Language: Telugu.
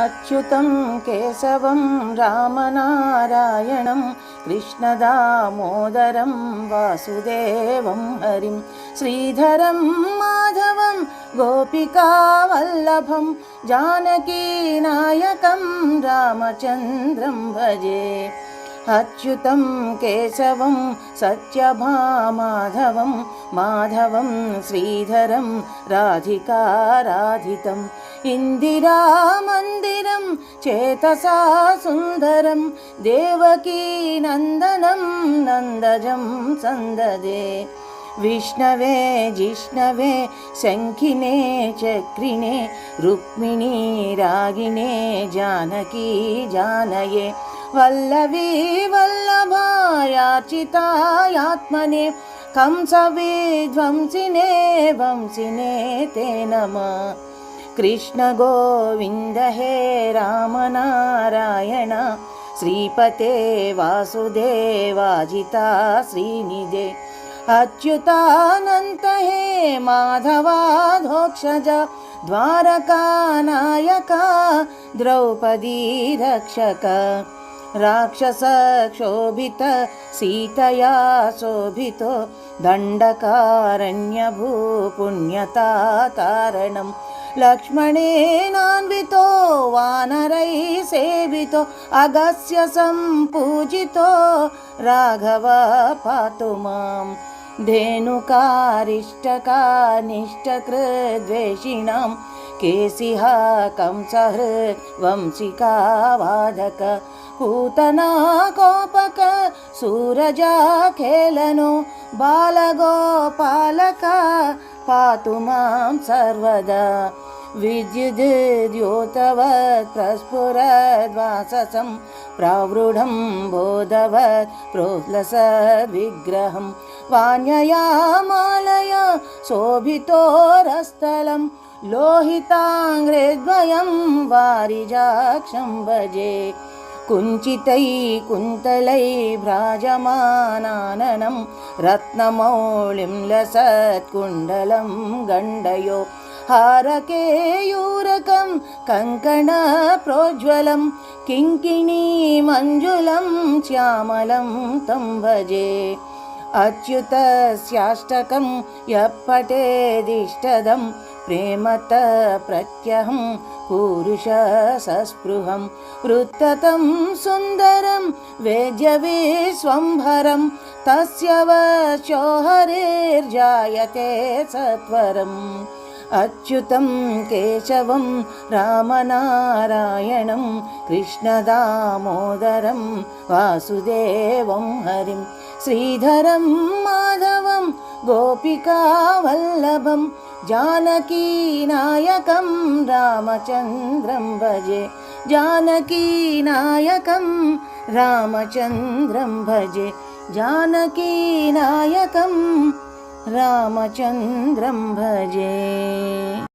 अच्युतं केशवं रामनारायणं कृष्णदामोदरं वासुदेवं हरिं श्रीधरं माधवं गोपिकावल्लभं जानकीनायकं रामचन्द्रं भजे अच्युतं केशवं सत्यभामाधवं माधवं माधवं श्रीधरं राधिकाराधितं ఇందిరా మందిరం చేతసా సుందరం దేవకీ నందనం నందజం సందదే. విష్ణవే జిష్ణవే శంఖినే చక్రిణే రుక్మిణీ రాగిణే జానకీ జానయే. వల్లవీ వల్లభాయాచితాయాత్మనే కంసవిధ్వంసినే వంసినే తే నమః. కృష్ణ గోవింద హే రామనారాయణ శ్రీపతే వాసుదేవాజితా శ్రీనిధే అచ్యుతానంత హే మాధవాధోక్షజ ద్వారకానాయక ద్రౌపదీ రక్షక. రాక్షసక్షోభిత సీతయా శోభితో. దండకారణ్యభూపుణ్యతారణం లక్ష్మణేనాన్వితో వానరై సేవితో అగస్య సంపూజితో రాఘవ పాతు మాం धेनुकारिष्टकानिष्टकृद्वेषिणां केशिः कंसहृ वंशिकावादक पूतना कोपक सूरजाखेलनो बालगोपालक पातु मां सर्वदा। विद्युद्योतवत् प्रस्फुरद्वाससं प्रावृढं बोधवत् प्रोल्लसद्विग्रहं वाण्यया मालया शोभितोरस्थलं लोहिताङ्ग्रेद्वयं वारिजाक्षं भजे कुञ्चितै कुन्तलै भ्राजमानाननं रत्नमौलिं लसत्कुण्डलं गण्डयो हारकेयूरकं कङ्कणप्रोज्ज्वलं किङ्किणीमञ्जुलं श्यामलं तं भजे अच्युतस्याष्टकं यः पठेदिष्टदं प्रेमत प्रत्यहं पुरुषसस्पृहं वृत्ततं सुन्दरं वेद्यविश्वम्भरं तस्य वचो हरेर्जायते सत्वरम् अच्युतं केशवं रामनारायणं कृष्णदामोदरं वासुदेवं हरिं श्रीधरं माधवं गोपिकावल्लभं जानकीनायकं रामचन्द्रं भजे। जानकीनायकं रामचन्द्रं भजे। जानकीनायकं रामचन्द्रं भजे